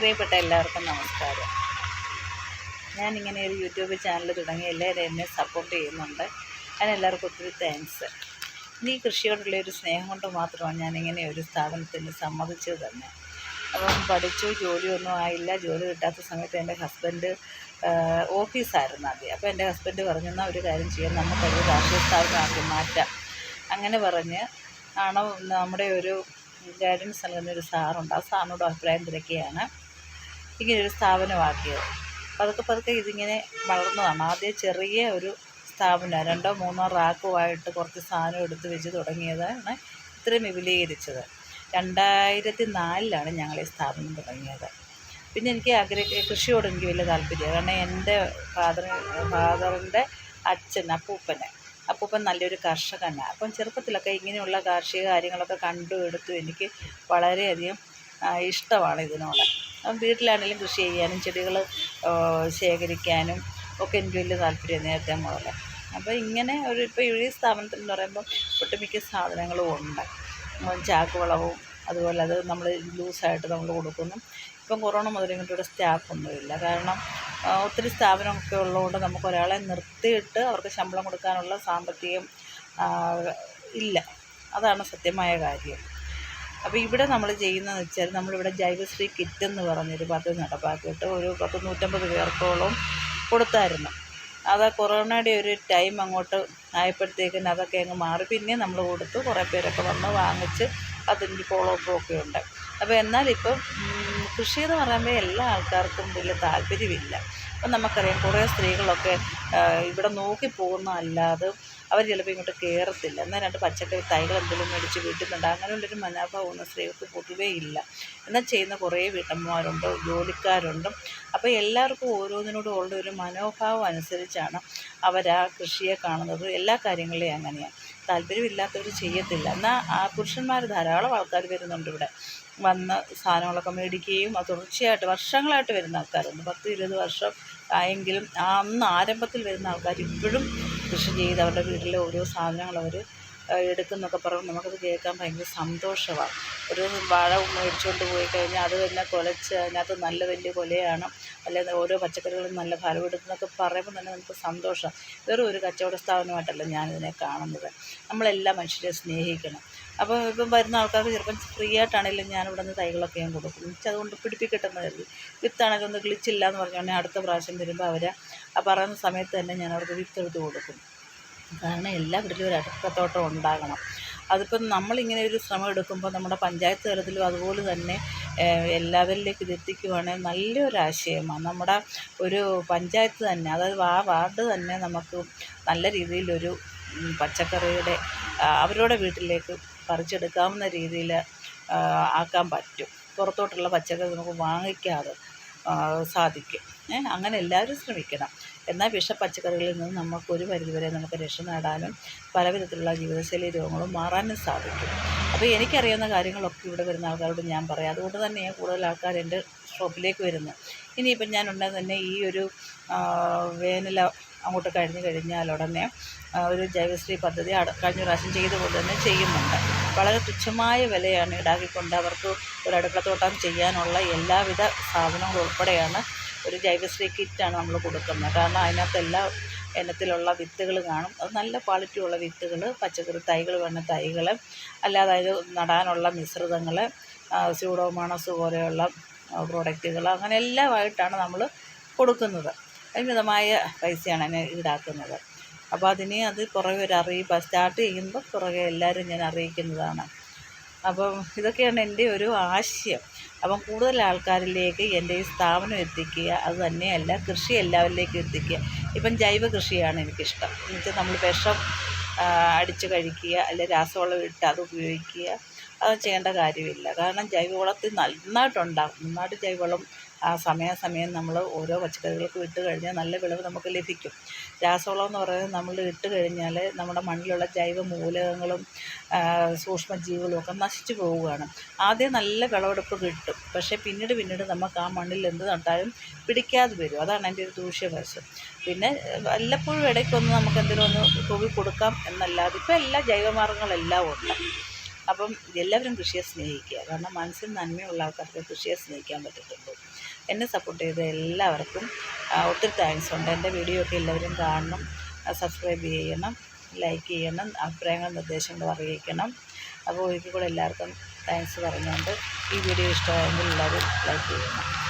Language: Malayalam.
പ്രിയപ്പെട്ട എല്ലാവർക്കും നമസ്കാരം. ഞാനിങ്ങനെ ഒരു യൂട്യൂബ് ചാനൽ തുടങ്ങി എല്ലാവരും എന്നെ സപ്പോർട്ട് ചെയ്യുന്നുണ്ട്. ഞാൻ എല്ലാവർക്കും ഒത്തിരി താങ്ക്സ് ഈ കൃഷിയോടുള്ള ഒരു സ്നേഹം കൊണ്ട് മാത്രമാണ് ഞാനിങ്ങനെ ഒരു സ്ഥാപനത്തിന് സമ്മതിച്ചത് തന്നെ. അപ്പം പഠിച്ചു ജോലിയൊന്നും ആയില്ല. ജോലി കിട്ടാത്ത സമയത്ത് എന്റെ ഹസ്ബൻഡ് ഓഫീസായിരുന്നു ആദ്യം. അപ്പോൾ എന്റെ ഹസ്ബൻഡ് പറഞ്ഞു എന്നാൽ ഒരു കാര്യം ചെയ്യാം. നമുക്കൊരു രാഷ്ട്രീയ സ്ഥാപനമാക്കി മാറ്റാം. അങ്ങനെ പറഞ്ഞ് ആണ് നമ്മുടെ ഒരു ഗൈഡൻസ് നൽകുന്ന ഒരു സാറുണ്ട്. ആ സാറിനോട് അഭിപ്രായം തിരക്കിയാണ്. ഇങ്ങനെ ഒരു സ്ഥാപനമാക്കിയത്. പതുക്കെ പതുക്കെ ഇതിങ്ങനെ വളർന്നതാണ് ആദ്യം ചെറിയ ഒരു സ്ഥാപനം രണ്ടോ മൂന്നോ റാക്കുമായിട്ട് കുറച്ച് സാധനം എടുത്ത് വെച്ച് തുടങ്ങിയതാണ് ഇത്രയും വിപുലീകരിച്ചത്. രണ്ടായിരത്തി നാലിലാണ് ഞങ്ങൾ ഈ സ്ഥാപനം തുടങ്ങിയത്. പിന്നെ എനിക്ക് ആഗ്രഹ കൃഷിയോട് എനിക്ക് വലിയ താല്പര്യമാണ്. കാരണം എന്റെ ഫാദർ ഫാദറിന്റെ അച്ഛൻ അപ്പൂപ്പനെ. അപ്പൂപ്പൻ നല്ലൊരു കർഷകനാണ്. അപ്പം ചെറുപ്പത്തിലൊക്കെ ഇങ്ങനെയുള്ള കാർഷിക കാര്യങ്ങളൊക്കെ കണ്ടു എടുത്തു എനിക്ക് വളരെയധികം ഇഷ്ടമാണ് ഇതിനോട്. വീട്ടിലാണെങ്കിലും കൃഷി ചെയ്യാനും ചെടികൾ ശേഖരിക്കാനും ഒക്കെ എനിക്ക് വലിയ താല്പര്യം നേരത്തെ മുതലേ. അപ്പോൾ ഇങ്ങനെ ഒരു ഇപ്പോൾ ഈ സ്ഥാപനത്തിൽ എന്ന് പറയുമ്പോൾ ഒട്ടുമിക്ക സാധനങ്ങളും ഉണ്ട്. ഉം, ചാക്ക് വളവും അതുപോലെ അത് നമ്മൾ ലൂസായിട്ട് നമ്മൾ കൊടുക്കുന്നു. ഇപ്പം കൊറോണ മുതൽ ഇങ്ങോട്ട് ഇവിടെ സ്റ്റാഫൊന്നുമില്ല കാരണം ഒത്തിരി സ്ഥാപനമൊക്കെ ഉള്ളതുകൊണ്ട് നമുക്ക് ഒരാളെ നിർത്തിയിട്ട് അവർക്ക് ശമ്പളം കൊടുക്കാനുള്ള സാമ്പത്തികം ഇല്ല. അതാണ് സത്യമായ കാര്യം. അപ്പോൾ ഇവിടെ നമ്മൾ ചെയ്യുന്നതെന്ന് വെച്ചാൽ നമ്മളിവിടെ ജൈവശ്രീ കിറ്റ് എന്ന് പറഞ്ഞൊരു പദ്ധതി നടപ്പാക്കിയിട്ട് ഒരു പത്ത് നൂറ്റമ്പത് പേർക്കോളം കൊടുത്തായിരുന്നു. അത് കൊറോണയുടെ ഒരു ടൈം അങ്ങോട്ട് ആയപ്പോഴത്തേക്കിന് അതൊക്കെ അങ്ങ് മാറി. പിന്നെ നമ്മൾ കൊടുത്തു കുറേ പേരൊക്കെ വന്ന് വാങ്ങിച്ച് അതിന്റെ ഫോളോ അപ്പും ഒക്കെ ഉണ്ട്. അപ്പോൾ എന്നാലിപ്പം ഉം, കൃഷി എന്ന് പറയുമ്പോൾ എല്ലാ ആൾക്കാർക്കും വലിയ താല്പര്യമില്ല. അപ്പം നമുക്കറിയാം കുറേ സ്ത്രീകളൊക്കെ ഇവിടെ നോക്കി പോകുന്ന അല്ലാതെ അവർ ചിലപ്പോൾ ഇങ്ങോട്ട് കയറത്തില്ല എന്നാൽ രണ്ട് പച്ചക്കറി തൈകൾ എന്തെങ്കിലും മേടിച്ച് വീട്ടുന്നുണ്ട് അങ്ങനെയുള്ളൊരു മനോഭാവമൊന്നും സ്ത്രീകൾക്ക് പൊതുവേ ഇല്ല. എന്നാൽ ചെയ്യുന്ന കുറേ വീട്ടമ്മമാരുണ്ട് ജോലിക്കാരുണ്ട്. അപ്പോൾ എല്ലാവർക്കും ഓരോന്നിനോടും ഉള്ള ഒരു മനോഭാവം അനുസരിച്ചാണ് അവർ ആ കൃഷിയെ കാണുന്നത്. എല്ലാ കാര്യങ്ങളെയും അങ്ങനെയാണ്. താല്പര്യമില്ലാത്തവർ ചെയ്യത്തില്ല. എന്നാൽ ആ പുരുഷന്മാർ ധാരാളം ആൾക്കാർ വരുന്നുണ്ട് ഇവിടെ. വന്ന് സാധനങ്ങളൊക്കെ മേടിക്കുകയും അത് തുടർച്ചയായിട്ട് വർഷങ്ങളായിട്ട് വരുന്ന ആൾക്കാരുണ്ട്. പത്ത് ഇരുപത് വർഷം ആയെങ്കിലും അന്ന് ആരംഭത്തിൽ വരുന്ന ആൾക്കാർ ഇപ്പോഴും കൃഷി ചെയ്ത് അവരുടെ വീട്ടിലെ ഓരോ സാധനങ്ങൾ അവർ എടുക്കുന്നൊക്കെ പറയുമ്പോൾ നമുക്കത് കേൾക്കാൻ ഭയങ്കര സന്തോഷമാണ്. ഒരു വാഴ മേടിച്ചുകൊണ്ട് പോയി കഴിഞ്ഞാൽ അത് തന്നെ കുലച്ച് അതിനകത്ത് നല്ല വലിയ കൊലയാണ് അല്ലെങ്കിൽ ഓരോ പച്ചക്കറികളും നല്ല ഫലം എടുക്കുന്നൊക്കെ പറയുമ്പോൾ തന്നെ നമുക്ക് സന്തോഷമാണ്. വെറും ഒരു കച്ചവട സ്ഥാപനമായിട്ടല്ല ഞാനിതിനെ കാണുന്നത്. നമ്മളെല്ലാ മനുഷ്യരെ സ്നേഹിക്കണം. അപ്പോൾ ഇപ്പം വരുന്ന ആൾക്കാർക്ക് ചിലപ്പം ഫ്രീ ആയിട്ടാണെങ്കിലും ഞാൻ ഇവിടെ നിന്ന് തൈകളൊക്കെ ഞാൻ കൊടുക്കും. എനിക്ക് അതുകൊണ്ട് പിടിപ്പിക്കട്ടെന്ന് കരുതി വിത്താണെങ്കിൽ ഒന്ന് കിളിച്ചില്ല എന്ന് പറഞ്ഞാൽ അടുത്ത പ്രാവശ്യം വരുമ്പോൾ അവർ ആ പറയുന്ന സമയത്ത് തന്നെ ഞാൻ അവർക്ക് വിത്തെടുത്ത് കൊടുക്കും. കാരണം എല്ലാ വീട്ടിലും ഒരു അടുക്കത്തോട്ടം ഉണ്ടാകണം. അതിപ്പം നമ്മളിങ്ങനെ ഒരു ശ്രമം എടുക്കുമ്പോൾ നമ്മുടെ പഞ്ചായത്ത് തലത്തിലും അതുപോലെ തന്നെ എല്ലാവരിലേക്ക് ഇത് എത്തിക്കുവാണെങ്കിൽ നല്ലൊരാശയമാണ് നമ്മുടെ ഒരു പഞ്ചായത്ത് തന്നെ അതായത് ആ വാർഡ് തന്നെ നമുക്ക് നല്ല രീതിയിലൊരു പച്ചക്കറിയുടെ അവരുടെ വീട്ടിലേക്ക് പറിച്ചെടുക്കാവുന്ന രീതിയിൽ ആക്കാൻ പറ്റും. പുറത്തോട്ടുള്ള പച്ചക്കറി നമുക്ക് വാങ്ങിക്കാതെ സാധിക്കും. അങ്ങനെ എല്ലാവരും ശ്രമിക്കണം. എന്നാൽ വിഷ പച്ചക്കറികളിൽ നിന്ന് നമുക്ക് ഒരു പരിധിവരെ നമുക്ക് രക്ഷ നേടാനും പലവിധത്തിലുള്ള ജീവിതശൈലി രോഗങ്ങളും മാറാനും സാധിക്കും. അപ്പോൾ എനിക്കറിയാവുന്ന കാര്യങ്ങളൊക്കെ ഇവിടെ വരുന്ന ആൾക്കാരോട് ഞാൻ പറയാം. അതുകൊണ്ട് തന്നെ ഞാൻ കൂടുതൽ ആൾക്കാർ എന്റെ ഷോപ്പിലേക്ക് വരുന്നത് ഇനിയിപ്പം ഞാൻ ഉണ്ടെങ്കിൽ തന്നെ ഈ ഒരു വേനല അങ്ങോട്ട് കഴിഞ്ഞ് കഴിഞ്ഞാൽ ഉടനെ ഒരു ജൈവശ്രീ പദ്ധതി അട കഴിഞ്ഞ പ്രാവശ്യം ചെയ്തുകൊണ്ട് തന്നെ ചെയ്യുന്നുണ്ട്. വളരെ തുച്ഛമായ വിലയാണ് ഈടാക്കിക്കൊണ്ട് അവർക്ക് ഒരു അടുക്കളത്തോട്ടം ചെയ്യാനുള്ള എല്ലാവിധ സാധനങ്ങളും ഉൾപ്പെടെയാണ് ഒരു ജൈവശ്രീ കിറ്റാണ് നമ്മൾ കൊടുക്കുന്നത്. കാരണം അതിനകത്ത് എല്ലാ ഇനത്തിലുള്ള വിത്തുകൾ കാണും. അത് നല്ല ക്വാളിറ്റിയുള്ള വിത്തുകൾ പച്ചക്കറി തൈകൾ വേണ്ട തൈകൾ അല്ലാതെ അതിൽ നടാനുള്ള മിശ്രിതങ്ങൾ സ്യൂഡോമോണസ് പോലെയുള്ള പ്രോഡക്റ്റുകൾ അങ്ങനെ എല്ലാമായിട്ടാണ് നമ്മൾ കൊടുക്കുന്നത്. അതിന് മിതമായ പൈസയാണ് അതിനെ ഈടാക്കുന്നത്. അപ്പോൾ അതിന് അത് പുറകെ ഒരു അറിയിപ്പ് സ്റ്റാർട്ട് ചെയ്യുമ്പോൾ പുറകെ എല്ലാവരും ഞാൻ അറിയിക്കുന്നതാണ്. അപ്പം ഇതൊക്കെയാണ് എന്റെ ഒരു ആശയം. അപ്പം കൂടുതൽ ആൾക്കാരിലേക്ക് എന്റെ ഈ സ്ഥാപനം എത്തിക്കുക അത് തന്നെയല്ല കൃഷി എല്ലാവരിലേക്കും എത്തിക്കുക. ഇപ്പം ജൈവ കൃഷിയാണ് എനിക്കിഷ്ടം. എന്നുവെച്ചാൽ നമ്മൾ വിഷം അടിച്ച് കഴിക്കുക അല്ലെങ്കിൽ രാസവളം ഇട്ട് അത് ഉപയോഗിക്കുക. അത് ചെയ്യേണ്ട കാര്യമില്ല. കാരണം ജൈവവളത്തിൽ നന്നായിട്ടുണ്ടാകും നന്നായിട്ട് ജൈവവളം ആ സമയാസമയം നമ്മൾ ഓരോ പച്ചക്കറികൾക്ക് ഇട്ട് കഴിഞ്ഞാൽ നല്ല വിളവ് നമുക്ക് ലഭിക്കും. രാസവളം എന്ന് പറയുന്നത് നമ്മൾ ഇട്ട് കഴിഞ്ഞാൽ നമ്മുടെ മണ്ണിലുള്ള ജൈവ മൂലകങ്ങളും സൂക്ഷ്മജീവികളും ഒക്കെ നശിച്ചു പോവുകയാണ്. ആദ്യം നല്ല വിളവെടുപ്പ് കിട്ടും. പക്ഷേ പിന്നീട് പിന്നീട് നമുക്ക് ആ മണ്ണിൽ എന്ത് നട്ടാലും പിടിക്കാതെ വരും. അതാണ് എന്റെ ഒരു ദൂഷ്യവശം. പിന്നെ വല്ലപ്പോഴും ഇടയ്ക്കൊന്ന് നമുക്ക് എന്തെങ്കിലും ഒന്ന് തൂവി കൊടുക്കാം എന്നല്ലാതെ ഇപ്പോൾ എല്ലാ ജൈവമാർഗങ്ങളെല്ലാം ഉണ്ട്. അപ്പം എല്ലാവരും കൃഷിയെ സ്നേഹിക്കുക. കാരണം മനസ്സിൽ നന്മയുള്ള ആൾക്കാർക്ക് കൃഷിയെ സ്നേഹിക്കാൻ പറ്റത്തുള്ളൂ. എന്നെ സപ്പോർട്ട് ചെയ്ത എല്ലാവർക്കും ഒത്തിരി താങ്ക്സ് ഉണ്ട്. എന്റെ വീഡിയോ ഒക്കെ എല്ലാവരും കാണണം. സബ്സ്ക്രൈബ് ചെയ്യണം. ലൈക്ക് ചെയ്യണം. അഭിപ്രായങ്ങൾ നിർദ്ദേശങ്ങൾ അറിയിക്കണം. അപ്പോൾ ഒരിക്കൽ കൂടെ എല്ലാവർക്കും താങ്ക്സ് പറഞ്ഞുകൊണ്ട് ഈ വീഡിയോ ഇഷ്ടമായെങ്കിൽ എല്ലാവരും ലൈക്ക് ചെയ്യണം.